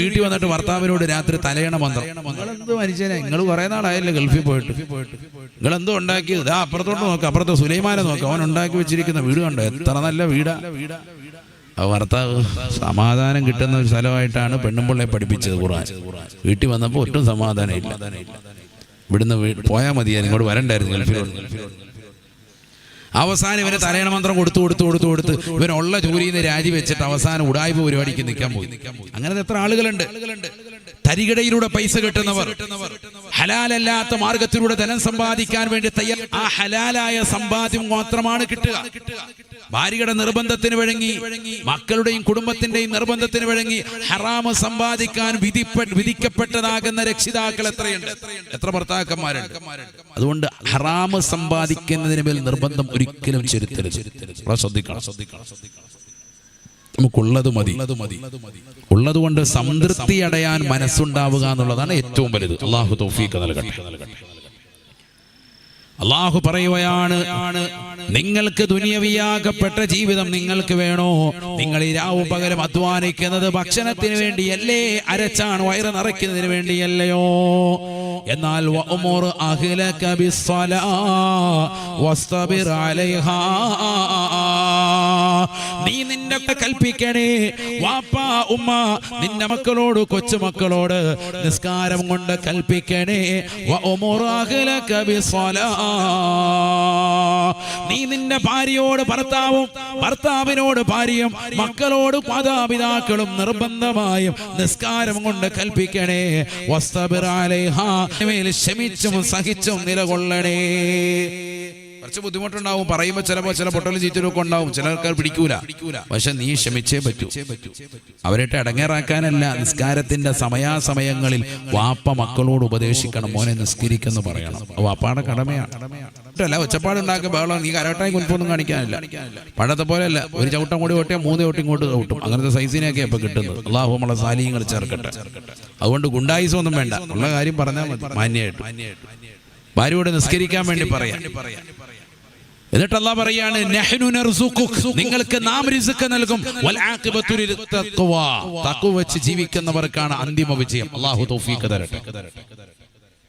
വീട്ടിൽ വന്നിട്ട് ഭർത്താവിനോട് രാത്രി തലയണ മന്ത്രം. നിങ്ങളെന്ത് മനുഷ്യനെ നിങ്ങൾ കുറെ നാളായല്ലേ ഗൾഫിൽ പോയിട്ട്. നിങ്ങൾ എന്തോ ഉണ്ടാക്കിയത്? ഇതാ അപ്പുറത്തോട്ട് നോക്ക് അപ്പുറത്തെ സുലൈമാനെ നോക്ക്. അവൻ ഉണ്ടാക്കി വെച്ചിരിക്കുന്ന വീട് കണ്ടോ? എത്ര നല്ല വീടാ. ആ ഭർത്താവ് സമാധാനം കിട്ടുന്ന ഒരു സ്ഥലമായിട്ടാണ് പെണ്ണുമ്പിള്ളയെ പഠിപ്പിച്ചത് ഖുർആൻ. വീട്ടിൽ വന്നപ്പോൾ ഒട്ടും സമാധാനം ഇല്ല ഇവിടുന്ന് പോയാൽ മതിയായിരുന്നു ഇങ്ങോട്ട് വരണ്ടായിരുന്നു ഗൾഫിൽ അവസാനം ഇവന് തലയണ മന്ത്രം കൊടുത്തു കൊടുത്തു കൊടുത്തു കൊടുത്ത്. ഇവൻ ഉള്ള ജോലിയിൽ നിന്ന് രാജിവെച്ചിട്ട് അവസാനം ഉടായ്പ പരിപാടിക്ക് നിൽക്കാൻ പോയി. അങ്ങനെ എത്ര ആളുകളുണ്ട്. തരികിടയിലൂടെ പൈസ കിട്ടുന്നവർ ഹലാലല്ലാത്ത മാർഗത്തിലൂടെ ധനം സമ്പാദിക്കാൻ വേണ്ടി തയ്യാർ ആ ഹലാലായ സമ്പാദ്യം മാത്രമാണ് കിട്ടുക. ഭാര്യയുടെ നിർബന്ധത്തിന് വഴങ്ങി മക്കളുടെയും കുടുംബത്തിന്റെയും നിർബന്ധത്തിന് വഴങ്ങി ഹറാമ് സമ്പാദിക്കാൻ വിധിക്കപ്പെട്ടതാകുന്ന രക്ഷിതാക്കൾ എത്രയുണ്ട്? എത്ര ഭർത്താക്കന്മാരുണ്ട്? അതുകൊണ്ട് ഹറാമ് സമ്പാദിക്കുന്നതിന് മേൽ നിർബന്ധം ഒരിക്കലും ശ്രദ്ധിക്കണം ശ്രദ്ധിക്കണം ശ്രദ്ധിക്കണം. നമുക്കുള്ളത് മതി. ഉള്ളത് കൊണ്ട് സംതൃപ്തി അടയാൻ മനസ്സുണ്ടാവുക എന്നുള്ളതാണ് ഏറ്റവും വലുത്. അള്ളാഹു തൗഫീഖ് നൽകട്ടെ. അള്ളാഹു പറയുകയാണ് നിങ്ങൾക്ക് ദുനിയവിയാകപ്പെട്ട ജീവിതം നിങ്ങൾക്ക് വേണോ? നിങ്ങൾ ഈ രാവും പകലും അധ്വാനിക്കുന്നത് ഭക്ഷണത്തിന് വേണ്ടിയല്ലേ? അരച്ചാണ് വയറ് നിറയ്ക്കുന്നതിന് വേണ്ടിയല്ലയോ? എന്നാൽ നീ നിന്നെ കൽപ്പിക്കണേ. വാപ്പാ ഉമ്മ നിന്റെ മക്കളോട് കൊച്ചുമക്കളോട് നിസ്കാരം കൊണ്ട് കൽപ്പിക്കണേ. ബിസ്സലാ. നീ നിന്റെ ഭാര്യയോട് ഭർത്താവും ഭർത്താവിനോട് ഭാര്യയും മക്കളോട് മാതാപിതാക്കളും നിർബന്ധമായും നിസ്കാരം കൊണ്ട് കൽപ്പിക്കണേ. മേൽ ക്ഷമിച്ചും സഹിച്ചും നിലകൊള്ളണേ. കുറച്ച് ബുദ്ധിമുട്ടുണ്ടാവും. പറയുമ്പോൾ ചിലപ്പോൾ ചില പൊട്ടലും ചീറ്റലും ഒക്കെ ഉണ്ടാവും. ചില ആൾക്കാർ പിടിക്കൂല. പക്ഷെ നീ ക്ഷമിച്ചേ പറ്റൂ. അവരിട്ട് അടങ്ങേറാക്കാനല്ല നിസ്കാരത്തിന്റെ സമയാസമയങ്ങളിൽ വാപ്പ മക്കളോട് ഉപദേശിക്കണം. മോനെ നിസ്കരിക്കെന്ന് പറയണം. വാപ്പാടെ കടമയാണ്. അല്ല ഒച്ചപ്പാടുണ്ടാക്കുക ബഹളം നീ കരാട്ടായി കുൽപ്പൊന്നും കാണിക്കാനില്ല. പണ്ടത്തെ പോലെയല്ല. ഒരു ചവിട്ടം കൂടി ഓട്ടിയാൽ മൂന്ന് ചവിട്ടം ഇങ്ങോട്ട് ചവിട്ടും. അങ്ങനത്തെ സൈസിനെയൊക്കെ ഇപ്പൊ കിട്ടുന്നത്. അള്ളാഹു നമ്മളെ സാലിയങ്ങൾ ചേർക്കട്ടെ. അതുകൊണ്ട് ഗുണ്ടായുസം ഒന്നും വേണ്ട. ഉള്ള കാര്യം പറഞ്ഞാൽ മതി. മാന്യമായിട്ട്. ഭാര്യയോട് നിസ്കരിക്കാൻ വേണ്ടി പറയാം. എന്നിട്ട് അല്ലാ പറയാണ്. നിങ്ങൾക്ക് നാം റിസുക്ക് നൽകും. തഖ്വ വെച്ച് ജീവിക്കുന്നവർക്കാണ് അന്തിമ വിജയം അള്ളാഹു തൗഫീഖ് തരട്ടെ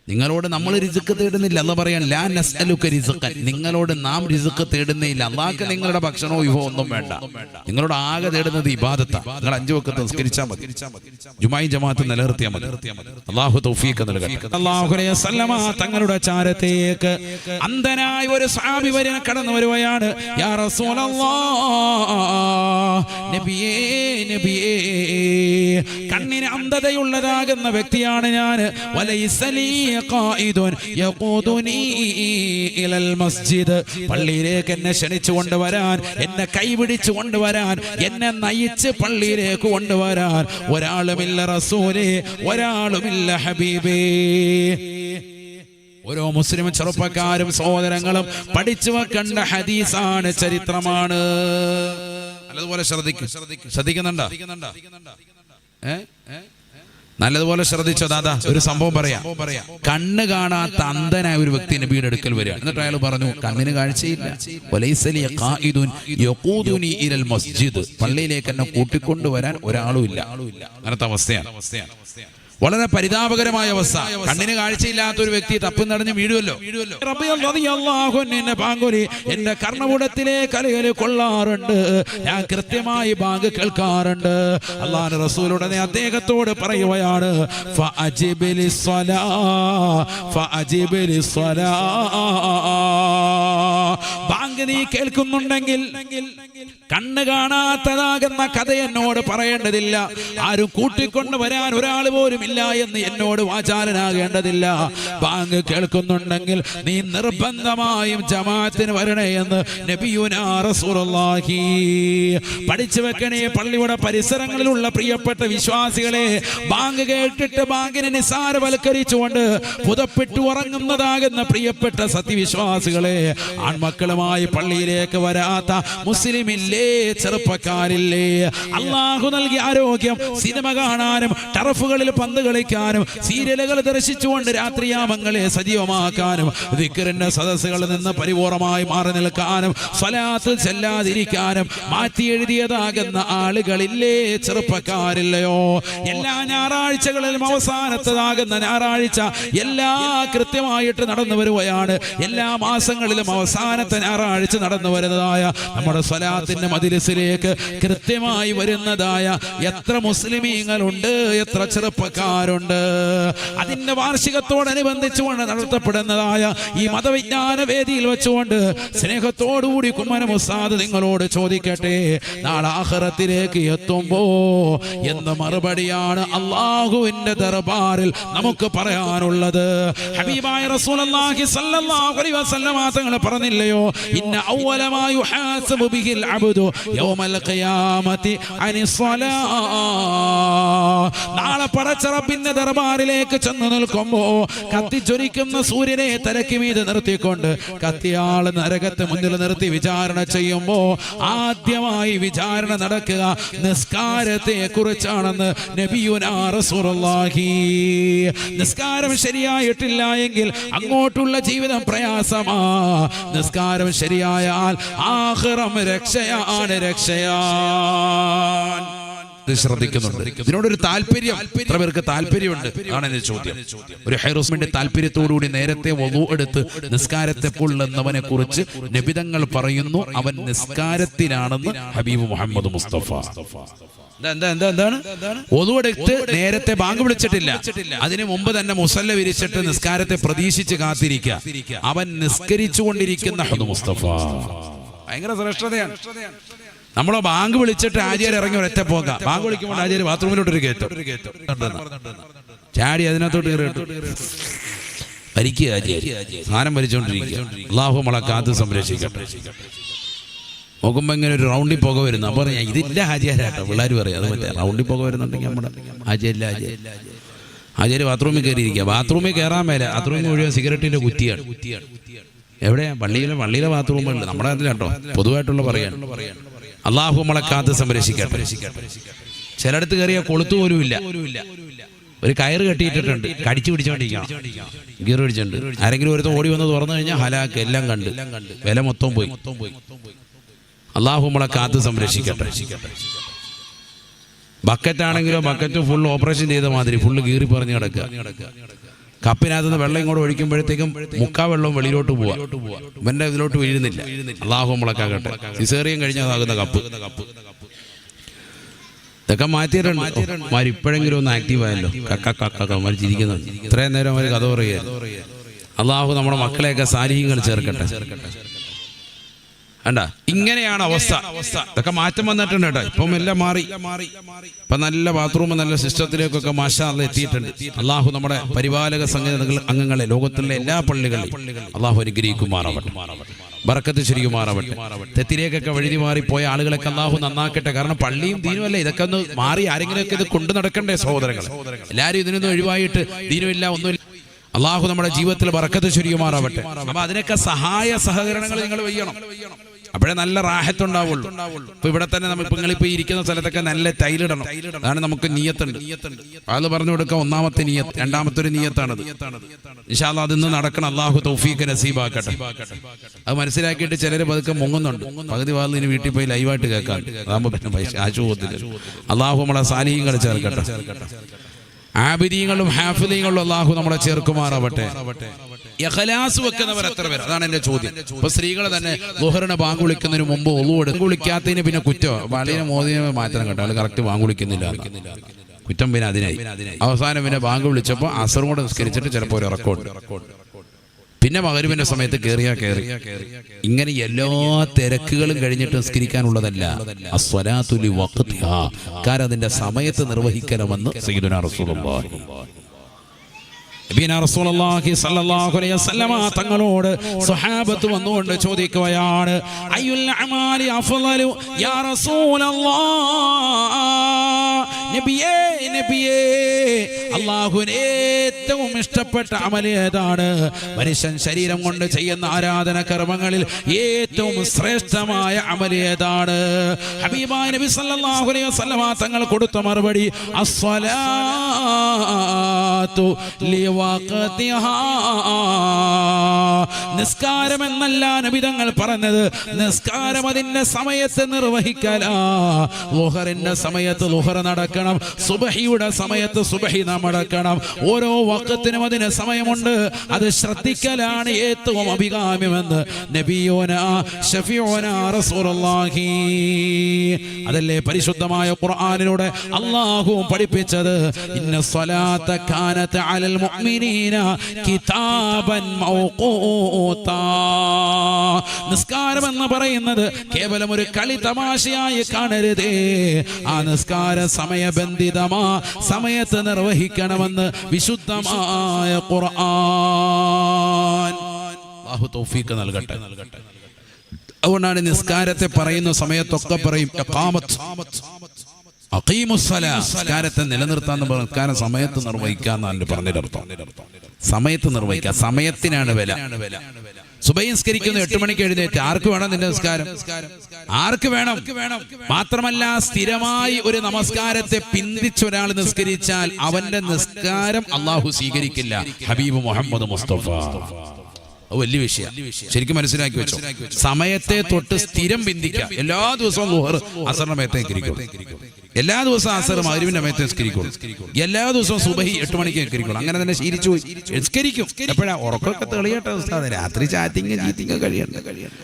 നിങ്ങളോട് നമ്മൾ റിസുക്ക് തേടുന്നില്ല. എന്ന് പറയാൻ ലാ നസ്അലുക്ക രിസുക്കൻ നിങ്ങളോട് നാം റിസുക്ക് തേടുന്നില്ല അള്ളാഹ്ക്ക് നിങ്ങളുടെ ഭക്ഷണവും വിഭവം ഒന്നും വേണ്ട. നിങ്ങളോട് ആകെ തേടുന്നത് ഇബാദത്താ. നിങ്ങൾ അഞ്ചു വക്കത്ത് നിസ്കരിച്ചാൽ മതി. ജുമായി ജമാഅത്ത് നിലനിർത്തിയാൽ മതി. അള്ളാഹു തൗഫീഖ് നൽകട്ടെ. അല്ലാഹു സല്ലമ തങ്ങളുടെ ചാരത്തേക്ക് അന്ധനായ ഒരു സ്വാമി വരെ കടന്നു വരുവയാണ്. യാ റസൂലല്ലാഹ് നബിയേ നബിയേ കണ്ണിന് അന്ധതയുള്ളതാകുന്ന വ്യക്തിയാണ് ഞാൻ. വലൈസലീ ഖായിദുൻ يقودني ഇലൽ മസ്ജിദ്. പള്ളിയിലേക്ക് എന്നെ ക്ഷണിച്ചു കൊണ്ടുവരാൻ എന്നെ കൈപിടിച്ചു കൊണ്ടുവരാൻ എന്നെ നയിച്ച് പള്ളിയിലേക്ക് കൊണ്ടുവരാൻ. ഒരാളുമില്ല റസൂലേ ഒരാളുമില്ല ഹബീബേ. ഓരോ മുസ്ലിം ചെറുപ്പക്കാരും സഹോദരങ്ങളും പഠിച്ചു വെക്കേണ്ട ഹദീസാണ് ചരിത്രമാണ്. നല്ലതുപോലെ ശ്രദ്ധിക്കും. ശ്രദ്ധിക്കുന്നുണ്ടോ? ഏ? നല്ലതുപോലെ ശ്രദ്ധിച്ചോ ദാദാ? ഒരു സംഭവം പറയാം. കണ്ണ് കാണാത്ത അന്ധനായ ഒരു വ്യക്തി നബിയുടെ അടുക്കൽ വരിക എന്നിട്ട് അയാൾ പറഞ്ഞു കണ്ണിന് കാഴ്ചയില്ല. മസ്ജിദ്. പള്ളിയിലേക്ക് എന്നെ കൂട്ടിക്കൊണ്ടുവരാൻ ഒരാളും ഇല്ല. അങ്ങനത്തെ അവസ്ഥയാണ്. വളരെ പരിതാപകരമായ അവസ്ഥ. കണ്ണിന് കാഴ്ചയില്ലാത്ത ഒരു വ്യക്തി തപ്പി നടഞ്ഞ് വീഴുമല്ലോ എന്റെ കർണപുടത്തിലെ കലകൽ കൊള്ളാറുണ്ട്. ഞാൻ കൃത്യമായി ബാങ്ക് കേൾക്കാറുണ്ട്. അള്ളാഹു ഉടനെ അദ്ദേഹത്തോട് പറയുകയാണ്. ബാങ്ക് നീ കേൾക്കുന്നുണ്ടെങ്കിൽ കണ്ണ് കാണാത്തതാകുന്ന കഥ എന്നോട് പറയേണ്ടതില്ല. ആരും കൂട്ടിക്കൊണ്ട് വരാൻ ഒരാൾ പോലും ഇല്ല എന്ന് എന്നോട് വാചാലനാകേണ്ടതില്ല. ബാങ്ക് കേൾക്കുന്നുണ്ടെങ്കിൽ നീ നിർബന്ധമായും ജമാഅത്തിന് വരണേ എന്ന് നബിയുനാ റസൂലുള്ളാഹി. പഠിച്ചു വെക്കണേ പള്ളിയുടെ പരിസരങ്ങളിലുള്ള പ്രിയപ്പെട്ട വിശ്വാസികളെ ബാങ്ക് കേട്ടിട്ട് ബാങ്കിനെ നിസാരവൽക്കരിച്ചുകൊണ്ട് പുതപ്പെട്ടു ഉറങ്ങുന്നതാകുന്ന പ്രിയപ്പെട്ട സത്യവിശ്വാസികളെ ആൺമക്കളുമായി പള്ളിയിലേക്ക് വരാത്ത മുസ്ലിം ഇല്ലേ ചെറുപ്പക്കാരില്ലേ? അള്ളാഹു നൽകിയ ആരോഗ്യം സിനിമ കാണാനും ടറഫുകളിൽ പന്ത് കളിക്കാനും സീരിയലുകൾ ദർശിച്ചുകൊണ്ട് രാത്രിയാമങ്ങളെ സജീവമാക്കാനും ദിക്കറിന്റെ സദസ്സുകളിൽ നിന്ന് പരിപൂർണമായി മാറി നിൽക്കാനും സ്വലാത്ത് ചെല്ലാതിരിക്കാനും മാറ്റി എഴുതിയതാകുന്ന ആളുകളില്ലേ ചെറുപ്പക്കാരില്ലയോ? എല്ലാ ഞായറാഴ്ചകളിലും അവസാനത്തതാകുന്ന ഞായറാഴ്ച എല്ലാ കൃത്യമായിട്ട് നടന്നു വരുകയാണ് എല്ലാ മാസങ്ങളിലും അവസാനത്തെ ഞായറാഴ്ച നടന്നു വരുന്നതായ നമ്മുടെ സ്വലാത്തിന്റെ മതിലിസിലേക്ക് കൃത്യമായി വരുന്നതായ എത്ര മുസ്ലിമീങ്ങളുണ്ട് എത്ര ചെറുപ്പക്കാരുണ്ട്. അതിന്റെ വാർഷികത്തോടനുബന്ധിച്ചുകൊണ്ട് നടത്തപ്പെടുന്നതായ ഈ മതവിജ്ഞാന വേദിയിൽ വെച്ചുകൊണ്ട് സ്നേഹത്തോടുകൂടി കുമ്മന മുസാദ് നിങ്ങളോട് ചോദിക്കട്ടെ നാളെ ആഹ്റത്തിലേക്ക് എത്തുമ്പോ എന്ന മറുപടിയാണ് അള്ളാഹുവിന്റെ ദർബാറിൽ നമുക്ക് പറയാനുള്ളത്. ഹബീബായ തങ്ങൾ പറഞ്ഞില്ലയോ? ഇന്ന അവലമാ യൗമൽ ഖിയാമത്തി അനി സലാ നാളെ പടച്ചറപ്പിന്റെ ദർബാറിലേക്ക് ചെന്ന് നിൽക്കുമ്പോ കത്തിച്ചൊരിക്കുന്ന സൂര്യനെ തിരക്കി മീത് നിർത്തിക്കൊണ്ട് കത്തിയാൾ നരകത്തെ മുന്നിൽ നിർത്തി വിചാരണ ചെയ്യുമ്പോ ആദ്യമായി വിചാരണ നടക്കുക നിസ്കാരത്തെ കുറിച്ചാണെന്ന് നബിയുനാ റസൂലുള്ളാഹി. നിസ്കാരം ശരിയായിട്ടില്ല എങ്കിൽ അങ്ങോട്ടുള്ള ജീവിതം പ്രയാസമാ. നിസ്കാരം ശരിയായാൽ ആഹ്റം രക്ഷയാണ് രക്ഷയാൻ ശ്രദ്ധിക്കുന്നുണ്ട്. ഇതിനോടൊരു താല്പര്യം. എത്ര പേർക്ക് താല്പര്യമുണ്ട്? ആണ് എന്റെ ചോദ്യം. ഒരു ഹൈറോസ്മിന്റെ താല്പര്യത്തോടുകൂടി നേരത്തെ വധു എടുത്ത് നിസ്കാരത്തെ കൊള്ളുന്നവനെ കുറിച്ച് നബിതങ്ങൾ പറയുന്നു. അവൻ നിസ്കാരത്തിലാണെന്ന് ഹബീബ് മുഹമ്മദ് മുസ്തഫ. ഒതുവെടുത്ത് നേരത്തെ ബാങ്ക് വിളിച്ചിട്ടില്ല. അതിനു മുമ്പ് തന്നെ മുസല്ല വിരിച്ചിട്ട് നിസ്കാരത്തെ പ്രതീക്ഷിച്ച് കാത്തിരിക്കുക. അവൻ നിസ്കരിച്ചു കൊണ്ടിരിക്കുന്ന മുസ്തഫ. ഭയങ്കര ശ്രേഷ്ഠതയാണ്. നമ്മളെ ബാങ്ക് വിളിച്ചിട്ട് ആചാര്യ ഇറങ്ങി ഒരൊറ്റ പോക ബാങ്ക് വിളിക്കുമ്പോൾ ആചാര്യ ബാത്റൂമിലോട്ട് ഒരു കയറ്റം. ചാടി അതിനകത്തോട്ട് കയറിയിട്ടു ഭരിക്കുക സാധനം ഭരിച്ചുകൊണ്ടിരിക്കുക കാത്ത് സംരക്ഷിക്കട്ടെ. നോക്കുമ്പോ ഇങ്ങനെ ഒരു റൗണ്ടിൽ പുക വരുന്നു. അപ്പൊ ഞാൻ ഇതില്ല ആചാര്യാട്ടോ പിള്ളേർ പറയാം അത് മറ്റേ റൗണ്ടിൽ പുക വരുന്നുണ്ടെങ്കിൽ നമ്മുടെ ആചാര്യ ആചാര്യ ആചാര്യ ബാത്റൂമിൽ കയറിയിരിക്കുക. ബാത്റൂമിൽ കയറാൻ മേലെ ബാത്റൂമിൽ മുഴുവൻ സിഗരറ്റിന്റെ കുറ്റിയാണ്. എവിടെയാ പള്ളിയിലെ പള്ളിയിലെ ബാത്റൂമുകളിൽ നമ്മുടെ അതിൽ കേട്ടോ പൊതുവായിട്ടുള്ള പറയാൻ. അള്ളാഹു നമ്മളെ കാത്ത് സംരക്ഷിക്കട്ടെ. ചിലടത്ത് കയറിയ കൊളുത്തു പോലും ഇല്ല. ഒരു കയറ് കെട്ടിയിട്ടിട്ടുണ്ട്. കടിച്ചു പിടിച്ചോണ്ടിരിക്കണം. ഗീർ പിടിച്ചിട്ടുണ്ട് ആരെങ്കിലും ഒരുത്തം ഓടി വന്ന് തുറന്നു കഴിഞ്ഞാൽ ഹലാക്ക് എല്ലാം കണ്ട്. വില മൊത്തം പോയി. അള്ളാഹു നമ്മളെ കാത്ത് സംരക്ഷിക്കട്ടെ. ബക്കറ്റ് ആണെങ്കിലോ ബക്കറ്റ് ഫുൾ ഓപ്പറേഷൻ ചെയ്ത മാതിരി ഫുള്ള് കീറി പറഞ്ഞു കിടക്കുക. കപ്പിനകത്ത് നിന്ന് വെള്ളം ഇങ്ങോട്ട് ഒഴിക്കുമ്പോഴത്തേക്കും മുക്കാ വെള്ളവും വെളിയിലോട്ട് പോവാ ഇവന്റെ ഇതിലോട്ട് വീഴുന്നില്ല അള്ളാഹു മുളക്കാകട്ടെ സിസേറിയം കഴിഞ്ഞതാകുന്ന കപ്പ് ഇതൊക്കെ മാറ്റിയിട്ടുണ്ട് മാര് ഇപ്പോഴെങ്കിലും ഒന്ന് ആക്റ്റീവ് ആയല്ലോ കക്ക കക്ക മാര് ചിരിക്കുന്നുണ്ട് ഇത്രയും നേരം അവർ കഥ പറയുക അള്ളാഹു നമ്മുടെ മക്കളെയൊക്കെ സാരിഹ്യങ്ങൾ ചേർക്കട്ടെ കണ്ട? ഇങ്ങനെയാണ് അവസ്ഥ. ഇതൊക്കെ മാറ്റം വന്നിട്ടുണ്ട് കേട്ടോ. ഇപ്പം എല്ലാം മാറി. ഇപ്പൊ നല്ല ബാത്റൂം നല്ല സിസ്റ്റത്തിലേക്കൊക്കെ മാഷാല്ല എത്തിയിട്ടുണ്ട്. അള്ളാഹു നമ്മുടെ പരിപാലക സംഘടനകൾ അംഗങ്ങളെ ലോകത്തിലെ എല്ലാ പള്ളികളിലും അള്ളാഹു അനുഗ്രഹിക്കുമാറാവട്ടെ. ബറക്കത്ത് ശരിക്കുമാറാവട്ടെ തെത്തിലേക്കൊക്കെ വഴുതി മാറി പോയ ആളുകളൊക്കെ അള്ളാഹു നന്നാക്കട്ടെ. കാരണം പള്ളിയും ദീനുമല്ല ഇതൊക്കെ ഒന്ന് മാറി ആരെങ്കിലുമൊക്കെ ഇത് കൊണ്ടു നടക്കണ്ടേ സഹോദരങ്ങൾ എല്ലാവരും ഇതിനൊന്നും ഒഴിവായിട്ട് ദീനുമില്ല ഒന്നുമില്ല. അള്ളാഹു നമ്മുടെ ജീവിതത്തിൽ ബറക്കത്ത് ചുരിയുമാറാവട്ടെ. അപ്പൊ അതിനൊക്കെ സഹായ സഹകരണങ്ങൾ നിങ്ങൾ ചെയ്യണം. അപ്പോഴേ നല്ല റാഹത്തുണ്ടാവുള്ളൂ. ഇപ്പൊ ഇവിടെ തന്നെ നമ്മൾ നിങ്ങളിപ്പോ ഇരിക്കുന്ന സ്ഥലത്തൊക്കെ നല്ല ടൈലിടണം അതാണ് നമുക്ക് നീയത്തുണ്ട്. അത് പറഞ്ഞു കൊടുക്കാം ഒന്നാമത്തെ നീയത്ത് രണ്ടാമത്തെ ഒരു നീയത്താണത്. ഇൻഷാല്ല അതിന്ന് നടക്കണം. അള്ളാഹു തൗഫീഖ് നസീബാക്കട്ടെ. അത് മനസ്സിലാക്കിയിട്ട് ചിലര് പതുക്കെ മുങ്ങുന്നുണ്ട്. പകുതി വാതിന് വീട്ടിൽ പോയി ലൈവായിട്ട് കേൾക്കാം അതാകുമ്പോ പിന്നെ പൈസ ആശു പോകത്തില്ല അള്ളാഹു നമ്മളെ സാലിഹ്യങ്ങൾ ചേർക്കട്ടെ. ആബിദീങ്ങളും ഹാഫിദീങ്ങളും അള്ളാഹു നമ്മളെ ചേർക്കുമാറാവട്ടെ. യഹലാസ് വെക്കുന്നവർ എത്ര പേർ അതാണ് എന്റെ ചോദ്യം. ഇപ്പൊ സ്ത്രീകളെ തന്നെ ദുഹറിനെ ബാങ്ക് വിളിക്കുന്നതിന് മുമ്പ് ഒളുവെടു വിളിക്കാത്തതിന് പിന്നെ കുറ്റം? വളരെ മോദിനെ മാറ്റണം കേട്ടോ. അത് കറക്റ്റ് ബാങ്ക് വിളിക്കുന്നില്ല. കുറ്റം പിന്നെ അതിനായി. അവസാനം പിന്നെ ബാങ്ക് വിളിച്ചപ്പോൾ അസറും കൂടെ നിസ്കരിച്ചിട്ട് ചിലപ്പോൾ ഒരു റെക്കോർഡ് പിന്നെ മകരുവിന്റെ സമയത്ത് കയറിയാ കയറി ഇങ്ങനെ എല്ലാ തിരക്കുകളും കഴിഞ്ഞിട്ട് നിസ്കരിക്കാനുള്ളതല്ല. അതിന്റെ സമയത്ത് നിർവഹിക്കണമെന്ന് സയ്യിദുനാ റസൂലുള്ളാഹി. തങ്ങളോട് സ്വഹാബത്ത് വന്നുകൊണ്ട് ചോദിക്കുകയാണ് അയ്യുൽ അമാലി യാ നബിയേ നബിയേ ഏറ്റവും ഇഷ്ടപ്പെട്ട അമൽ ഏതാണ്? മനുഷ്യൻ ശരീരം കൊണ്ട് ചെയ്യുന്ന ആരാധന കർമ്മങ്ങളിൽ ഏറ്റവും ശ്രേഷ്ഠമായ അമൽ ഏതാണ്? ഹബീബായ നബി സല്ലല്ലാഹു അലൈഹി വസല്ലമ തങ്ങൾ കൊടുത്ത മറുപടി ലിവഖതിഹാ. നിസ്കാരം എന്നല്ല നബി തങ്ങൾ പറഞ്ഞത്. നിസ്കാരം അതിന്റെ സമയത്ത് നിർവഹിക്കലാ. സമയത്ത് നടക്കണം. സുബഹിയുടെ സമയത്ത് സുബഹി നടക്കണം. ഓരോ വക്കത്തിനും അതിന് സമയമുണ്ട്. അത് ശ്രദ്ധിക്കലാണ് ഏറ്റവും അഭികാമ്യമെന്ന്. നബിയോന ഷഫിയോന റസൂലുള്ളാഹി. അതല്ലേ പരിശുദ്ധമായ ഖുർആനിലൂടെ അള്ളാഹുവും പഠിപ്പിച്ചത്? ഇന്ന സ്വലാത്ത കാനത്ത് അലൽ മുഅ്മിനീന കിതാബൻ മൗഖൂത. നിസ്കാരം എന്ന് പറയുന്നത് കേവലം ഒരു കളി തമാശയായി കാണരുതേ. ആ നിസ്കാര സമയബന്ധിതമാ സമയത്ത് നിർവഹിക്കണമെന്ന് വിശുദ്ധമായ ഖുർആൻ. അല്ലാഹു തൗഫീഖ് നൽകട്ടെ. അതുകൊണ്ടാണ് നിസ്കാരത്തെ പറയുന്ന സമയത്തൊക്കെ പറയും. നിസ്കാരത്തെ നിലനിർത്താൻ നിസ്കാരം സമയത്ത് നിർവഹിക്കാന്നാണ് പറഞ്ഞിടർത്ഥം സമയത്ത് നിർവഹിക്കുക സമയത്തിനാണ് വില. സുബഹിസ്കരിക്കുന്നു എട്ട് മണിക്ക് എഴുന്നേറ്റ് ആർക്ക് വേണം നിന്റെ നമസ്കാരം? ആർക്ക് വേണം? മാത്രമല്ല സ്ഥിരമായി ഒരു നമസ്കാരത്തെ പിന്തിച്ച ഒരാൾ നിസ്കരിച്ചാൽ അവന്റെ നിസ്കാരം അള്ളാഹു സ്വീകരിക്കില്ല. ഹബീബ് മുഹമ്മദ് മുസ്തഫ. വലിയ വിഷയം. ശരിക്കും മനസ്സിലാക്കി വെച്ചു. സമയത്തെ തൊട്ട് സ്ഥിരം ബിന്ദിക്ക എല്ലാ ദിവസവും ലുഹർ അസറിന്റെ എല്ലാ ദിവസവും അസർ മാരുവിന്റെ മേത്തെ നിസ്കരിക്കും എല്ലാ ദിവസവും സുബഹി എട്ട് മണിക്ക് നിസ്കരിക്കും അങ്ങനെ തന്നെ ശീലിച്ചു നിസ്കരിക്കും. എപ്പോഴാ ഉറക്കമൊക്കെ തെളിയട്ടെ ഉസ്താദ് രാത്രി ചാറ്റിങ് ചീറ്റിങ് കഴിയണ്ട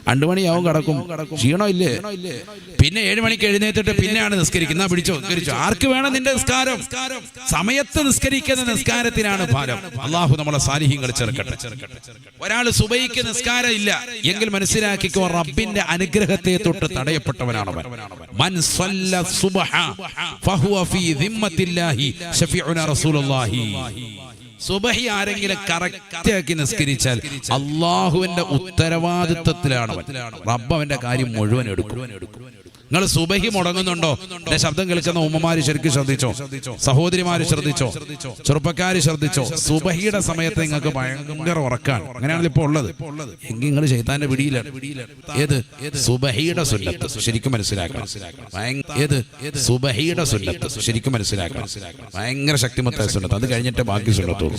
രണ്ടു മണിയാവും കിടക്കും. ക്ഷീണം ഇല്ലേ പിന്നെ ഏഴ് മണിക്ക് എഴുന്നേറ്റിട്ട് പിന്നെയാണ് നിസ്കരിക്കുന്ന പിടിച്ചോ? നിസ്കരിച്ചോ? ആർക്ക് വേണം നിന്റെ നിസ്കാരം? സമയത്ത് നിസ്കരിക്കുന്ന നിസ്കാരത്തിനാണ് ഭാരം. അള്ളാഹു നമ്മളെ സാലിഹ്യങ്ങൾ ചേർക്കട്ടെ ഒരാൾ സുബൈക്ക് നിസ്കാരം ഇല്ല എങ്കിൽ മനസ്സിലാക്കിക്കോ റബ്ബിന്റെ അനുഗ്രഹത്തെ തൊട്ട് തടയപ്പെട്ടവനാണ് മൻ സല്ല ഫഹുവ സുബഹി ആരെങ്കിലും കറക്റ്റ് നിസ്കരിച്ചാൽ അള്ളാഹുവിന്റെ ഉത്തരവാദിത്വത്തിലാണ് റബ്ബ് അവന്റെ കാര്യം മുഴുവൻ എടുക്കും. നിങ്ങൾ സുബഹി മുടങ്ങുന്നുണ്ടോ? എന്റെ ശബ്ദം കേൾക്കുന്ന ഉമ്മമാര് ശരിക്കും ശ്രദ്ധിച്ചോ? സഹോദരിമാര് ശ്രദ്ധിച്ചോ? ചെറുപ്പക്കാര് ശ്രദ്ധിച്ചോ? സുബഹിയുടെ സമയത്ത് നിങ്ങൾക്ക് ഭയങ്കര ഉറക്കാണ്. അങ്ങനെയാണല്ലോ ഇപ്പൊ ഉള്ളത്. എങ്കിൽ നിങ്ങൾ ചെയ്താന്റെ പിടിയിലാണ്. ഏത്? സുബഹിയുടെ സുന്നത്ത്. ശരിക്കും മനസ്സിലാക്കണം. ഏത്? സുബഹിയുടെ സുന്നത്ത്. ശരിക്കും മനസ്സിലാക്കണം. ഭയങ്കര ശക്തിമത്തായ സുന്നത്ത്. അത് കഴിഞ്ഞിട്ട് ബാക്കി സുന്നത്തുള്ളൂ.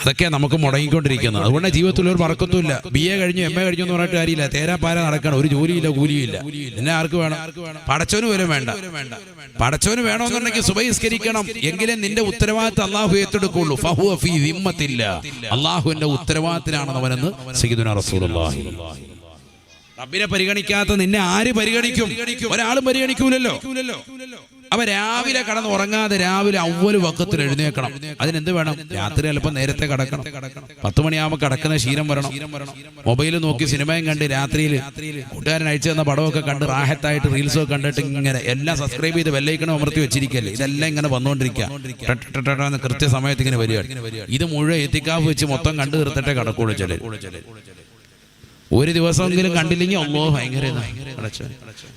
അതൊക്കെ നമുക്ക് മുടങ്ങിക്കൊണ്ടിരിക്കുന്നത്. അതുകൊണ്ട് ജീവിതത്തിൽ ഒരു മറക്കത്തുമില്ല. ബി എ കഴിഞ്ഞു എം എ കഴിഞ്ഞു എന്ന് പറഞ്ഞിട്ട് കാര്യമില്ല. തേരാപ്പാര നടക്കണം. ഒരു ജോലിയില്ല കൂലിയില്ല. പിന്നെ ആർക്ക് വേണം? പടച്ചോന് പോലും വേണ്ട. പടച്ചോന് വേണമെന്നുണ്ടെങ്കിൽ സുബഹിസ്കരിക്കണം. എങ്കിലും നിന്റെ ഉത്തരവാദിത്തം അള്ളാഹു ഏറ്റെടുക്കുള്ളൂ. ഫഹു ഫീ ദിമ്മത്തില്ല. അള്ളാഹുവിന്റെ ഉത്തരവാദിത്തനാണെന്ന് അവനെന്ന് സഹിദുന റസൂലുള്ളാഹി. റബ്ബിനെ പരിഗണിക്കാത്ത നിന്നെ ആര് പരിഗണിക്കും? ഒരാളും പരിഗണിക്കൂലല്ലോ. അവ രാവിലെ കടന്ന് ഉറങ്ങാതെ രാവിലെ അവൽ വക്കത്തിൽ എഴുന്നേക്കണം അതിനെന്ത് വേണം? രാത്രി അല്പം നേരത്തെ കടക്കണം. പത്ത് മണിയാകുമ്പോൾ കടക്കുന്ന ശീലം വരണം. മൊബൈൽ നോക്കി സിനിമയും കണ്ട് രാത്രിയിൽ കൂട്ടുകാരൻ അയച്ചു തന്ന പടമൊക്കെ കണ്ട് റാഹത്തായിട്ട് റീൽസ് ഒക്കെ കണ്ടിട്ട് ഇങ്ങനെ എല്ലാം സബ്സ്ക്രൈബ് ചെയ്ത് ബെല്ലൈക്കണം അമർത്തി വെച്ചിരിക്കല്ലേ? ഇതെല്ലാം ഇങ്ങനെ വന്നുകൊണ്ടിരിക്കുക കൃത്യസമയത്ത് ഇങ്ങനെ വരികയാണ്. ഇത് മുഴുവൻ എത്തിക്കാവ് വെച്ച് മൊത്തം കണ്ടു തീർത്തിട്ടേ കടക്കുള്ളൂ ചില ഒരു ദിവസമെങ്കിലും കണ്ടില്ലെങ്കിൽ ഒന്നോ ഭയങ്കര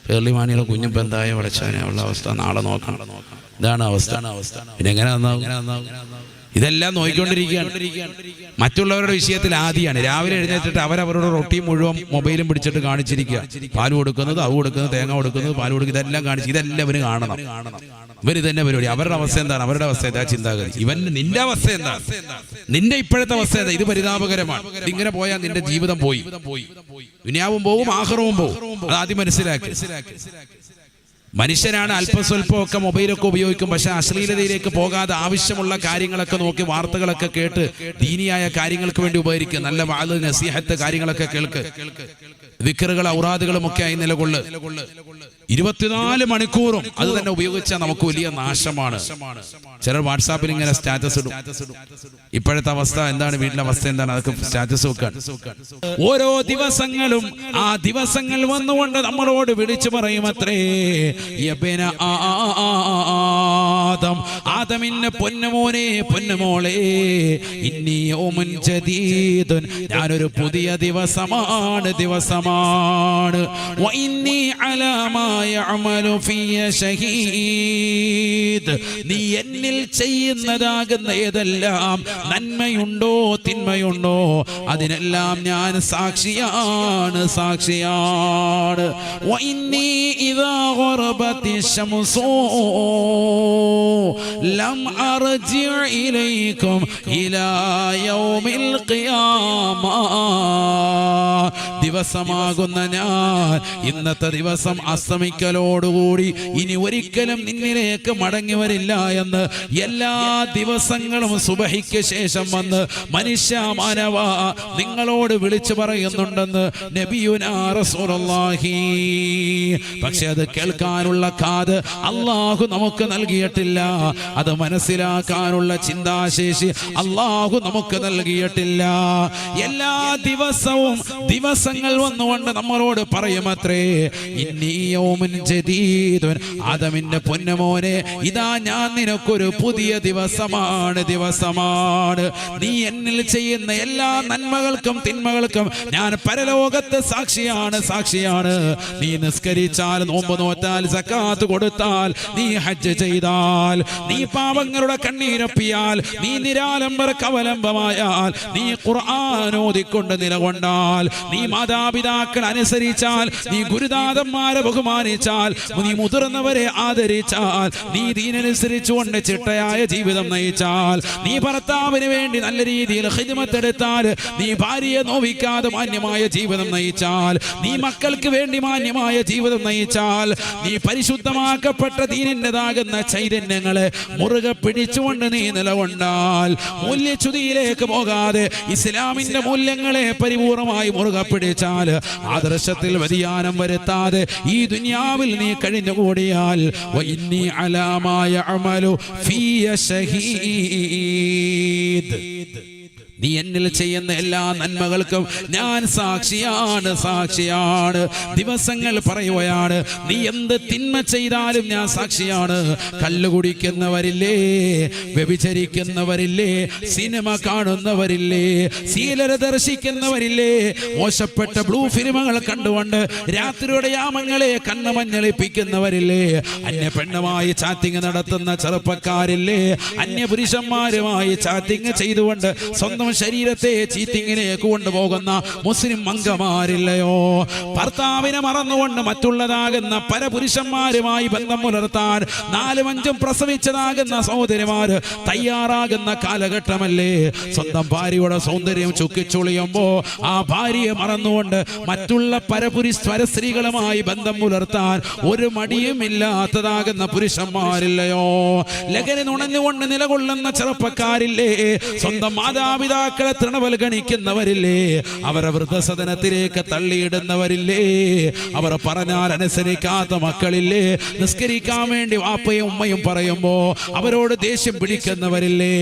പേർലി മാണിയുടെ കുഞ്ഞിപ്പം എന്തായ പടച്ചാനെ ഉള്ള അവസ്ഥ. നാളെ നോക്കണം ഇതാണ് അവസ്ഥ. പിന്നെ എങ്ങനെ നന്നാവും ഇതെല്ലാം നോക്കിക്കൊണ്ടിരിക്കുകയാണ് മറ്റുള്ളവരുടെ വിഷയത്തിൽ ആദ്യമാണ് രാവിലെ എഴുന്നേറ്റിട്ട് അവരവരുടെ റൊട്ടി മുഴുവൻ മൊബൈലും പിടിച്ചിട്ട് കാണിച്ചിരിക്കുക. പാൽ കൊടുക്കുന്നത് അവ് കൊടുക്കുന്നത് തേങ്ങ കൊടുക്കുന്നത് പാൽ കൊടുക്കുന്നത് ഇതെല്ലാം കാണിച്ച് ഇതെല്ലാം അവർ കാണണം. ഇവർ തന്നെ പരിപാടി. അവരുടെ അവസ്ഥ എന്താണ്? അവരുടെ അവസ്ഥ എന്താ ചിന്താഗതി. ഇവൻ നിന്റെ അവസ്ഥ എന്താ നിന്റെ ഇപ്പോഴത്തെ അവസ്ഥ എന്താ ഇത് പരിതാപകരമാണ്. ഇങ്ങനെ പോയാൽ നിന്റെ ജീവിതം പോയി. ദുനിയാവും പോവും ആഹ്റവും പോവും. ആദ്യം മനസ്സിലാക്കി. മനുഷ്യനാണ് അല്പസ്വല്പം ഒക്കെ മൊബൈലൊക്കെ ഉപയോഗിക്കും പക്ഷെ അശ്ലീലതയിലേക്ക് പോകാതെ ആവശ്യമുള്ള കാര്യങ്ങളൊക്കെ നോക്കി വാർത്തകളൊക്കെ കേട്ട് ദീനിയായ കാര്യങ്ങൾക്ക് വേണ്ടി ഉപകരിക്കുക നല്ല വാത് നസീഹത്ത് കാര്യങ്ങളൊക്കെ കേൾക്ക്. വിക്കറുകൾ ഔറാദുകളും ഒക്കെ ആയി നിലകൊള്ളു. ഇരുപത്തിനാല് മണിക്കൂറും അത് തന്നെ ഉപയോഗിച്ചാൽ നമുക്ക് വലിയ നാശമാണ്. ചിലർ വാട്സാപ്പിൽ ഇങ്ങനെ സ്റ്റാറ്റസ് ഇടും. ഇപ്പോഴത്തെ അവസ്ഥ എന്താണ്? വീട്ടിലെ അവസ്ഥ എന്താണ്? അതൊക്കെ സ്റ്റാറ്റസ് വെക്കാൻ ഓരോ ദിവസങ്ങളും ആ ദിവസങ്ങൾ വന്നുകൊണ്ട് നമ്മളോട് വിളിച്ചു പറയും അത്രേ പൊന്നമോനെ ആദം ആദമിന്റെ പൊന്നുമോനെ പൊന്നുമോളെ ജദീദുൻ ഞാനൊരു പുതിയ ദിവസമാണ്. ദിവസമാണ്. വ ഇന്നി അലാ മാ യഅമലു ഫിയ ഷഹീദ് നീ എന്നിൽ ചെയ്യുന്നതാകുന്ന ഏതെല്ലാം നന്മയുണ്ടോ തിന്മയുണ്ടോ അതിനെല്ലാം ഞാൻ സാക്ഷിയാണ് സാക്ഷിയാണ്. വ ഇദാ ഖർബതി ശംസൂ ലം അർജി ഇലൈക്കും ഇലാ യൗമിൽ ഖിയാമ. ദിവസമാകുന്ന ഞാൻ ഇന്നത്തെ ദിവസം അസ്തമിക്കലോടുകൂടി ഇനി ഒരിക്കലും നിന്നിലേക്ക് മടങ്ങി വരില്ല എന്ന് എല്ലാ ദിവസങ്ങളും സുബഹിക്ക് ശേഷം വന്ന് മനുഷ്യ മാനവ നിങ്ങളോട് വിളിച്ചു പറയുന്നുണ്ടെന്ന് നബിയുനാ റസൂലുള്ളാഹി. പക്ഷെ അത് കേൾക്കാനുള്ള കാത് അള്ളാഹു നമുക്ക് നൽകിയിട്ടില്ല. അത് മനസ്സിലാക്കാനുള്ള ചിന്താശേഷി അള്ളാഹു നമുക്ക് നൽകിയിട്ടില്ല. എല്ലാ ദിവസവും ദിവസങ്ങൾ വന്നുകൊണ്ട് നമ്മളോട് പറയുമത്രേ അതമിന്റെ പൊന്നമോനെ ഇതാ ഞാൻ നിനക്കൊരു പുതിയ ദിവസമാണ് ദിവസമാണ്. നീ എന്നിൽ ചെയ്യുന്ന എല്ലാ നന്മകൾക്കും തിന്മകൾക്കും ഞാൻ പരലോകത്ത് സാക്ഷിയാണ് സാക്ഷിയാണ്. നീ നിസ്കരിച്ചാൽ നോമ്പ് നോറ്റാൽ സക്കാത്ത് കൊടുത്താൽ നീ ഹജ്ജ് ചെയ്താൽ നീ പാവങ്ങളുടെ കണ്ണീരപ്പിയാൽ നീ നിരാലംബർ കവലംബമായാൽ നീ ഖുർആൻ ഓതിക്കൊണ്ട് നിലകൊണ്ടാൽ നീ മാതാപിതാക്കൾ അനുസരിച്ചാൽ നീ ഗുരുനാഥന്മാരെ ബഹുമാനിച്ചാൽ നീ മുതിർന്നവരെ ആദരിച്ചാൽ നീ ദീനനുസരിച്ചുകൊണ്ട് ചിട്ടയായ ജീവിതം നയിച്ചാൽ നീ ഭർത്താവിന് വേണ്ടി നല്ല രീതിയിൽ ഹിദ്മത്തെടുത്താൽ നീ ഭാര്യയെ നോവിക്കാതെ മാന്യമായ ജീവിതം നയിച്ചാൽ നീ മക്കൾക്ക് വേണ്ടി മാന്യമായ ജീവിതം നയിച്ചാൽ നീ പരിശുദ്ധമാക്കപ്പെട്ട ദീനിന്റെതാകുന്ന ചൈതന്യങ്ങളെ മുറുകെ പിടിച്ചുകൊണ്ട് നീ നിലകൊണ്ടാൽ മൂല്യച്യുതിയിലേക്ക് പോകാതെ ഇസ്ലാമിന്റെ മൂല്യങ്ങളെ പരിപൂർണമായി മുറുകെ പിടിച്ചാൽ ആദർശത്തിൽ വ്യതിയാനം വരുത്താതെ ഈ ദുനിയാവിൽ നീ കഴിഞ്ഞുകൂടിയാൽ അലാമായ അമലു ഫിയ ഷഹീദ് നീ എന്നിൽ ചെയ്യുന്ന എല്ലാ നന്മകൾക്കും ഞാൻ സാക്ഷിയാണ് സാക്ഷിയാണ്. ദിവസങ്ങൾ പറയുകയാണ് നീ എന്ത് തിന്മ ചെയ്താലും ഞാൻ സാക്ഷിയാണ്. കല്ലുകുടിക്കുന്നവരില്ലേ വ്യഭിചരിക്കുന്നവരില്ലേ സിനിമ കാണുന്നവരില്ലേ ശീലര ദർശിക്കുന്നവരില്ലേ? മോശപ്പെട്ട ബ്ലൂ ഫിലിമുകൾ കണ്ടുകൊണ്ട് രാത്രിയുടെ യാമങ്ങളെ കണ്ണമഞ്ഞളിപ്പിക്കുന്നവരില്ലേ? അന്യ പെണ്ണുമായി ചാറ്റിങ് നടത്തുന്ന ചെറുപ്പക്കാരില്ലേ? അന്യ പുരുഷന്മാരുമായി ചാറ്റിങ് ചെയ്തുകൊണ്ട് സ്വന്തം ശരീരത്തെ ചീറ്റിങ്ങിലേക്ക് കൊണ്ടുപോകുന്ന മുസ്ലിം അംഗമാരില്ലയോ? ഭർത്താവിനെ മറന്നുകൊണ്ട് മറ്റുള്ളതാകുന്ന പല പുരുഷന്മാരുമായി ബന്ധം പുലർത്താൻ നാലും അഞ്ചും പ്രസവിച്ചതാകുന്ന സഹോദരിമാര് തയ്യാറാകുന്ന കാലഘട്ടമല്ലേ? സ്വന്തം ഭാര്യയുടെ സൗന്ദര്യം ചുക്കിച്ചുളിയുമ്പോ ആ ഭാര്യയെ മറന്നുകൊണ്ട് മറ്റുള്ള പരപുരുഷ പരസ്ത്രീകളുമായി ബന്ധം പുലർത്താൻ ഒരു മടിയും ഇല്ലാത്തതാകുന്ന പുരുഷന്മാരില്ലയോ? ലഹരി നുണഞ്ഞുകൊണ്ട് നിലകൊള്ളുന്ന ചെറുപ്പക്കാരില്ലേ? സ്വന്തം മാതാപിതാക്കളെ തൃണവൽഗണിക്കുന്നവരില്ലേ? അവരെ വൃദ്ധസദനത്തിലേക്ക് തള്ളിയിടുന്നവരില്ലേ? അവർ പറഞ്ഞാൽ അനുസരിക്കാത്ത മക്കളില്ലേ? നിസ്കരിക്കാൻ വേണ്ടി വാപ്പയും ഉമ്മയും പറയുമ്പോ അവരോട് ദേഷ്യം പിടിക്കുന്നവരില്ലേ?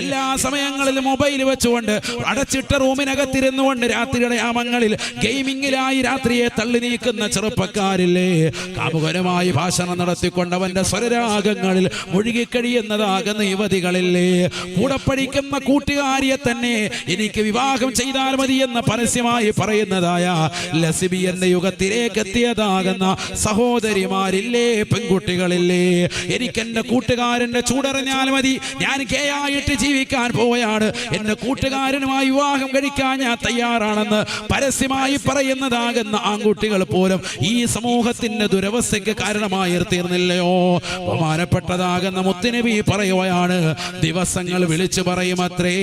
എല്ലാ സമയങ്ങളിലും മൊബൈൽ വെച്ചുകൊണ്ട് അടച്ചിട്ട റൂമിനകത്തിരുന്നു കൊണ്ട് രാത്രിയുടെ യാമങ്ങളിൽ ഗെയിമിങ്ങിലായി രാത്രിയെ തള്ളി നീക്കുന്ന ചെറുപ്പക്കാരില്ലേ? കാമുകരമായി ഭാഷണം നടത്തിക്കൊണ്ട് അവന്റെ സ്വരരാഗങ്ങളിൽ മുഴുകിക്കഴിയുന്നതാകുന്ന യുവതികളില്ലേ? കൂടെ പഠിക്കുന്ന കൂട്ടുകാരിയെ തന്നെ എനിക്ക് വിവാഹം ചെയ്താൽ മതി എന്ന് പരസ്യമായി പറയുന്നതായ ലസിബിയന്റെ യുഗത്തിലേക്ക് എത്തിയതാകുന്ന സഹോദരിമാരില്ലേ പെൺകുട്ടികളില്ലേ? എനിക്ക് എന്റെ കൂട്ടുകാരന്റെ ചൂടറിഞ്ഞാൽ മതി. ഞാൻ കേ ആയിട്ട് ജീവിക്കാൻ പോവുകയാണ് എന്റെ കൂട്ടുകാരനുമായി വിവാഹം കഴിക്കാൻ ഞാൻ തയ്യാറാണെന്ന് പരസ്യമായി പറയുന്നതാകുന്ന ആൺകുട്ടികൾ പോലും ഈ സമൂഹത്തിന്റെ ദുരവസ്ഥയ്ക്ക് കാരണമായി തീർന്നില്ലയോ ബഹുമാനപ്പെട്ടതാകുന്ന മുത്തുനബി പറയുകയാണ് ദിവസങ്ങൾ വിളിച്ചു പറയുമത്രേ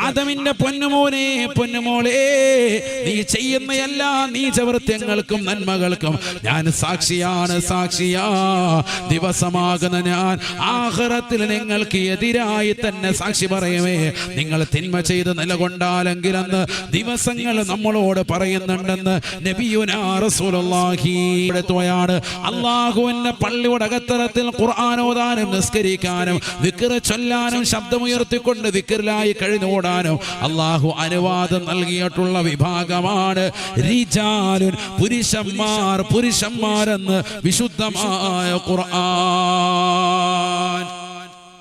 ആദമിന്റെ പൊന്നുമോനെ പൊന്നുമോളെ നീ ചെയ്യുന്ന എല്ലാ നീചവൃത്യങ്ങൾക്കും നന്മകൾക്കും ഞാൻ സാക്ഷിയാണ് സാക്ഷിയാ. ദിവസമാകുന്ന ഞാൻ ആഹ്റത്തിൽ നിങ്ങൾക്ക് എതിരായി തന്നെ സാക്ഷി പറയുമേ നിങ്ങൾ തിന്മ ചെയ്ത് നിലകൊണ്ടാലെങ്കിൽ അന്ന് ദിവസങ്ങൾ നമ്മളോട് പറയുന്നുണ്ടെന്ന് നബിയുനാ റസൂലുള്ളാഹി. അള്ളാഹുവിന്റെ പള്ളിയുടെ അകത്തരത്തിൽ ഖുർആൻ ഖുർആാനോദാനും നിസ്കരിക്കാനും വിക്ര ചൊല്ലാനും ശബ്ദമുയർത്തിക്കൊണ്ട് വിക്രിലായി കഴിഞ്ഞോടാനും അള്ളാഹു അനുവാദം നൽകിയിട്ടുള്ള വിഭാഗമാണ് റിജാലുൻ പുരുഷന്മാർ പുരുഷന്മാരെന്ന് വിശുദ്ധമായ ഖുർആൻ.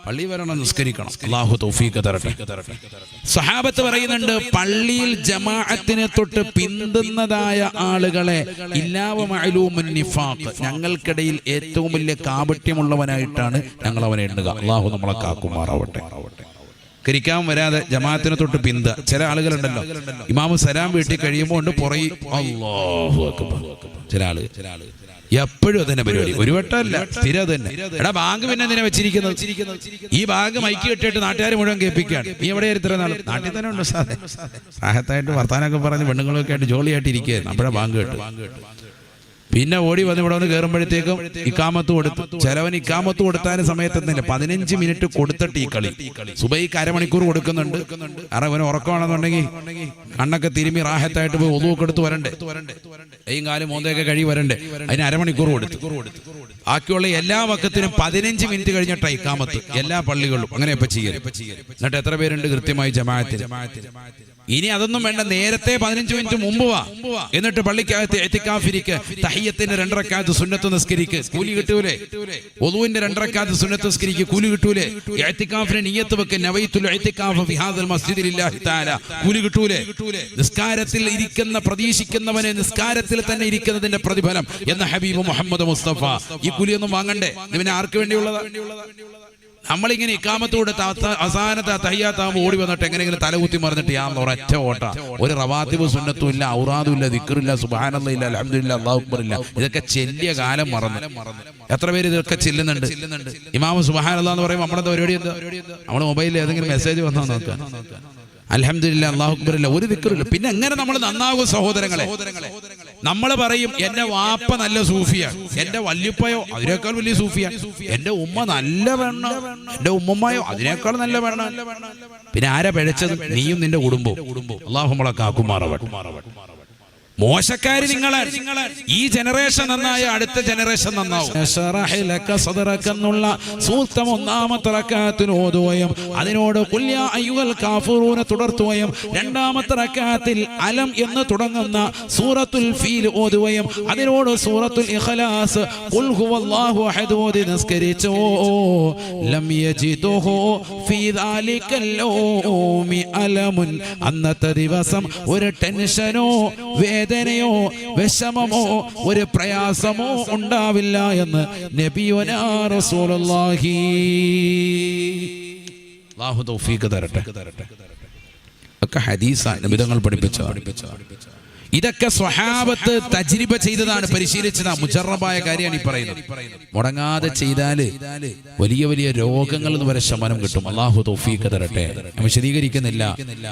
പള്ളി വരണം നിസ്കരിക്കണം. അള്ളാഹു തൗഫീഖ് തരട്ടെ. സഹാബത്ത് പറയുന്നുണ്ട് പള്ളിയിൽ ജമാഅത്തിനെ തൊട്ട് പിന്തുന്നതായ ആളുകളെ നിഫാഖ്. ഞങ്ങൾക്കിടയിൽ ഏറ്റവും വലിയ കാപട്യമുള്ളവനായിട്ടാണ് ഞങ്ങൾ അവനെ എണ്ണുക. അള്ളാഹു നമ്മളെ കാക്കുമാറാവട്ടെ. കരിക്കാൻ വരാതെ ജമാഅത്തിനെ തൊട്ട് പിന്ത ചില ആളുകളുണ്ടല്ലോ ഇമാമ് സലാം വീട്ടിൽ കഴിയുമ്പോൾ ഉണ്ട് പുറകെ ചില ആൾ ചില ആൾ. എപ്പോഴും അതന്നെ പരിപാടി. ഒരു വട്ടമല്ല സ്ഥിരം തന്നെ എടാ ബാങ്ക് പിന്നെ എന്തിനാ വെച്ചിരിക്കുന്നത്? ഈ ബാങ്ക് മൈക്ക് കെട്ടിട്ട് നാട്ടുകാർ മുഴുവൻ കേൾപ്പിക്കുകയാണ്. നീ എവിടെ ഇത്ര നാൾ നാട്ടിൽ തന്നെ ഉണ്ട് സാധേ സാഹത്തായിട്ട് വർത്താനൊക്കെ പറഞ്ഞ് പെണ്ണുങ്ങളൊക്കെ ആയിട്ട് ജോളിയായിട്ട് ഇരിക്കുകയായിരുന്നു. അപ്പോഴാ ബാങ്ക് കേട്ടു പിന്നെ ഓടി വന്ന് ഇവിടെ വന്ന് കയറുമ്പോഴത്തേക്കും ഇക്കാമത്ത് കൊടുത്തു. ചിലവൻ ഇക്കാമത്ത് കൊടുത്താലും സമയത്തെന്നില്ല പതിനഞ്ച് മിനിറ്റ് കൊടുത്തിട്ട് ഈ കളി. സുബൈക്ക് അരമണിക്കൂർ കൊടുക്കുന്നുണ്ട്. കാരണം ഇവന് ഉറക്കമാണെന്നുണ്ടെങ്കിൽ കണ്ണൊക്കെ തിരുമി റാഹത്തായിട്ട് പോയി ഒതുവൊക്കെ എടുത്ത് വരണ്ടേ? കൈയും കാലും മോന്തയൊക്കെ കഴി വരണ്ടേ? അതിന് അരമണിക്കൂർ കൊടുത്തു. ബാക്കിയുള്ള എല്ലാ വക്കത്തിനും പതിനഞ്ച് മിനിറ്റ് കഴിഞ്ഞിട്ടാ ഇക്കാമത്ത്. എല്ലാ പള്ളികളിലും. അങ്ങനെ ഇപ്പൊ ചെയ്യരുത് എന്നിട്ട് എത്ര പേരുണ്ട് കൃത്യമായി ജമാഅത്തിൽ? ഇനി അതൊന്നും വേണ്ട. നേരത്തെ പതിനഞ്ച് മിനിറ്റ് മുമ്പ് വാ. എന്നിട്ട് പള്ളിക്കകത്ത് എത്തിക്കാഫിരിക്ക്. തഹയ്യത്തിന്റെ രണ്ടരക്കാലത്ത് സുന്നത്ത് നിസ്കരിക്ക്. കൂലി കിട്ടൂലേ? ഒതുവിന്റെ രണ്ടരക്കാലത്ത് സുന്നത്ത് നിസ്കരിക്ക്. കൂലി കിട്ടൂലേ? എത്തിക്കാഫിന് നീയത്ത് വെക്ക്. കൂലി കിട്ടൂലേ? നിസ്കാരത്തിൽ ഇരിക്കുന്ന പ്രതീക്ഷിക്കുന്നവനെ നിസ്കാരത്തിൽ തന്നെ ഇരിക്കുന്നതിന്റെ പ്രതിഫലം എന്ന ഹബീബ് മുഹമ്മദ് മുസ്തഫ. ഈ കൂലിയൊന്നും വാങ്ങണ്ടേ? ഇവനെ ആർക്ക് വേണ്ടിയുള്ളതാ? നമ്മളിങ്ങനെ ഇക്കാമത്തൂടെ അവസാനത്തെ തയ്യാത്താകുമ്പോൾ ഓടി വന്നിട്ട് എങ്ങനെയെങ്കിലും തലകുത്തി മറിഞ്ഞിട്ട് യാന്ന് ഒരൊറ്റ ഓട്ട ഒരു റവാത്തിബ് സുന്നത്തും ഇല്ല ഔറാദും ഇല്ല ദിക്കറില്ല സുബാനല്ല ഇല്ല അലഹമില്ല അള്ളാഹുബർ ഇല്ല. ഇതൊക്കെ ചെല്ലിയ കാലം മറന്നു. എത്ര പേര് ഇതൊക്കെ ചെല്ലുന്നുണ്ട്? ഇമാമ സുബാനല്ല എന്ന് പറയുമ്പോൾ നമ്മുടെ പരിപാടി എന്താ? നമ്മുടെ മൊബൈലിൽ ഏതെങ്കിലും മെസ്സേജ് വന്നാൽ നോക്കാം. അലഹമില്ല അള്ളാഹു ഒരു ദിക്കറില്ല പിന്നെ എങ്ങനെ നമ്മൾ നന്നാകും സഹോദരങ്ങളെ? നമ്മൾ പറയും എന്റെ വാപ്പ നല്ല സൂഫിയാണ് എന്റെ വല്യപ്പയോ അതിനേക്കാൾ വലിയ സൂഫിയാണ് എന്റെ ഉമ്മ നല്ല വേണം എന്റെ ഉമ്മമ്മയോ അതിനേക്കാൾ നല്ല വേണം പിന്നെ ആരാ പിഴച്ചത്? നീയും നിന്റെ കുടുംബവും. അള്ളാഹു നമ്മളെ മോശക്കാര് നിങ്ങളെ. ഈ ജനറേഷൻ നന്നായ അടുത്ത ജനറേഷൻ നന്നാവും. എന്നുള്ള സൂക്തം ഒന്നാമത്തെ റക്കാത്തിന് ഓതുകയും അതിനോട് കുല്യ കാഫിറൂന തുടർത്തുകയും രണ്ടാമത്തെ റക്കാത്തിൽ അലം എന്ന് തുടങ്ങുന്ന സൂറത്തുൽ ഫീൽ ഓതുകയും അതിനോട് സൂറത്തുൽ ഇഖ്ലാസ് അഹദ് ഓതി നിസ്കരിച്ചോ. ലം യജിദുഹു ഫീ ദാലിക്കൽ യൗമി അലമുൻ. അന്നത്തെ ദിവസം ഒരു ടെൻഷനോ വേദനയോ വിഷമമോ ഒരു പ്രയാസമോ ഉണ്ടാവില്ല എന്ന് നബിയുനാ തരട്ടെ. ഒക്കെ ഹദീസാണ് നബിതങ്ങൾ പഠിപ്പിച്ച ഇതൊക്കെ സ്വഹാബത്ത് തജ്രിബ ചെയ്തതാണ് പരിശീലിച്ചത്. മുജറബായ കാര്യമാണ് ഈ പറയുന്നത്. മുടങ്ങാതെ ചെയ്താൽ വലിയ വലിയ രോഗങ്ങൾ എന്ന് വരെ ശമനം കിട്ടും. അള്ളാഹു തൗഫീഖ് തരട്ടെ. വിശദീകരിക്കുന്നില്ല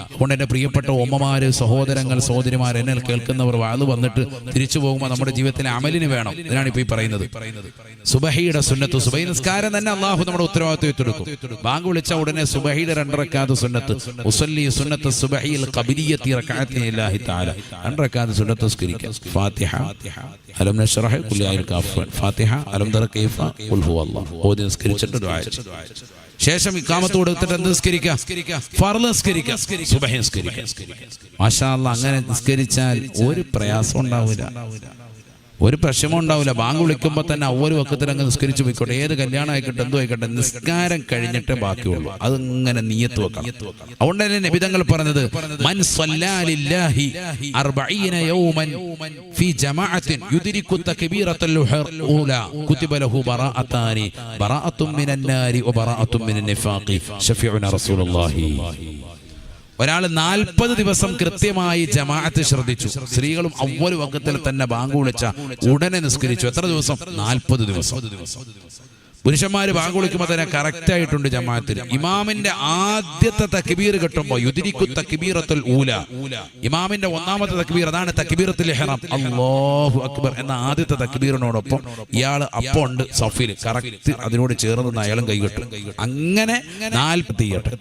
അതുകൊണ്ട് എന്റെ പ്രിയപ്പെട്ട ഉമ്മമാര് സഹോദരങ്ങൾ സഹോദരിമാർ എന്നെ കേൾക്കുന്നവർ വാത് വന്നിട്ട് തിരിച്ചു പോകുമ്പോൾ നമ്മുടെ ജീവിതത്തിലെ അമലിന് വേണം. ഇതിനാണ് ഇപ്പൊ ഈ പറയുന്നത്. സുബഹിയുടെ സുന്നത്ത് സുബൈ നിസ്കാരം തന്നെ അള്ളാഹു നമ്മുടെ ഉത്തരവാദിത്വം ഏറ്റെടുക്കും. ബാങ്ക് വിളിച്ച ഉടനെ സുബഹിയുടെ രണ്ടറക്കാത്ത സുന്നത്ത്. സുന്നത്ത് സുബഹിയിൽ തആല. നിസ്കരിക്കുക ഫാത്തിഹ അലം കാഫ് ഫാത്തിഹ അലം ശേഷം ഇക്കാമത്ത് നിസ്കരിക്കുക. മാഷാ അല്ലാഹ് അങ്ങനെ നിസ്കരിച്ചാൽ ഒരു പ്രയാസം ഉണ്ടാവില്ല. ഒരു പ്രശ്നവും ഉണ്ടാവില്ല. ബാങ്ക് വിളിക്കുമ്പോൾ തന്നെ ഒരു വക്കത്തിൽ അങ്ങ് നിസ്കരിച്ചു പോയിക്കോട്ടെ. ഏത് കല്യാണം ആയിക്കോട്ടെ എന്തോ ആയിക്കോട്ടെ നിസ്കാരം കഴിഞ്ഞിട്ടേ ബാക്കിയുള്ളൂ. അതിങ്ങനെ നീയത്ത് വെക്കണം. അതുകൊണ്ട് തന്നെ നബിതങ്ങൾ പറഞ്ഞത് മൻ ഒരാൾ നാൽപ്പത് ദിവസം കൃത്യമായി ജമാഅത്ത് ശ്രദ്ധിച്ചു. സ്ത്രീകളും അവർ വക്കത്തിൽ തന്നെ ബാങ്ക് വിളിച്ച ഉടനെ നിസ്കരിച്ചു. എത്ര ദിവസം? നാൽപ്പത് ദിവസം. പുരുഷന്മാർ ബാങ്ക് വിളിക്കുമ്പോൾ തന്നെ കറക്റ്റ് ആയിട്ടുണ്ട് ജമാഅത്തിൽ. ഇമാമിന്റെ ആദ്യത്തെ തക്ബീർ കിട്ടുമ്പോൾ യുദിരിക്കു തക്ബീറത്തുൽ ഊല. ഇമാമിന്റെ ഒന്നാമത്തെ തക്ബീർ അതാണ് തക്ബീറത്തുൽ ഹെറം അല്ലാഹു അക്ബർ എന്ന ആദ്യത്തെ തക്ബീറിനോടൊപ്പം ഇയാൾ അപ്പോൾ ഉണ്ട് സഫീൽ കറക്റ്റ് അതിനോട് ചേർന്ന് അയാളും കൈകെട്ടും അങ്ങനെ നാൽപ്പത്തി എട്ട്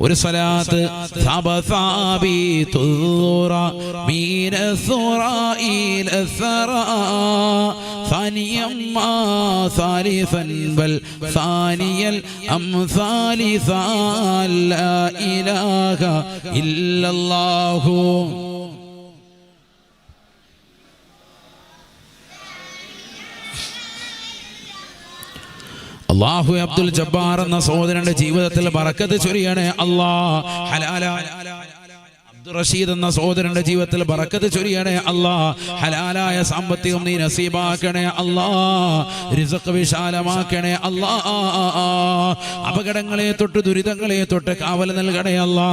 ഒരു സ്ഥലത്ത് മീനസുറ الذرى من الثرى إلى الثرى ثانيا ما ثالثا بل ثاني الأمثال ثال لا إله إلا الله അള്ളാഹു അബ്ദുൽ ജബ്ബാർ എന്ന സഹോദരന്റെ ജീവിതത്തിൽ ബറക്കത്ത് ചൊരിയണേ അല്ലാ ഹലാല അബ്ദുൾ റഷീദ് എന്ന സഹോദരന്റെ ജീവിതത്തിൽ ബറക്കത്ത് ചൊരിയണേ അല്ലാ. ഹലാലായ സാമ്പത്തികം നീ നസീബാക്കണേ അല്ലാ. റിസക് വിശാലമാക്കണേ അല്ലാ. അപകടങ്ങളെ തൊട്ട് ദുരിതങ്ങളെ തൊട്ട് കാവൽ നൽകണേ അല്ലാ.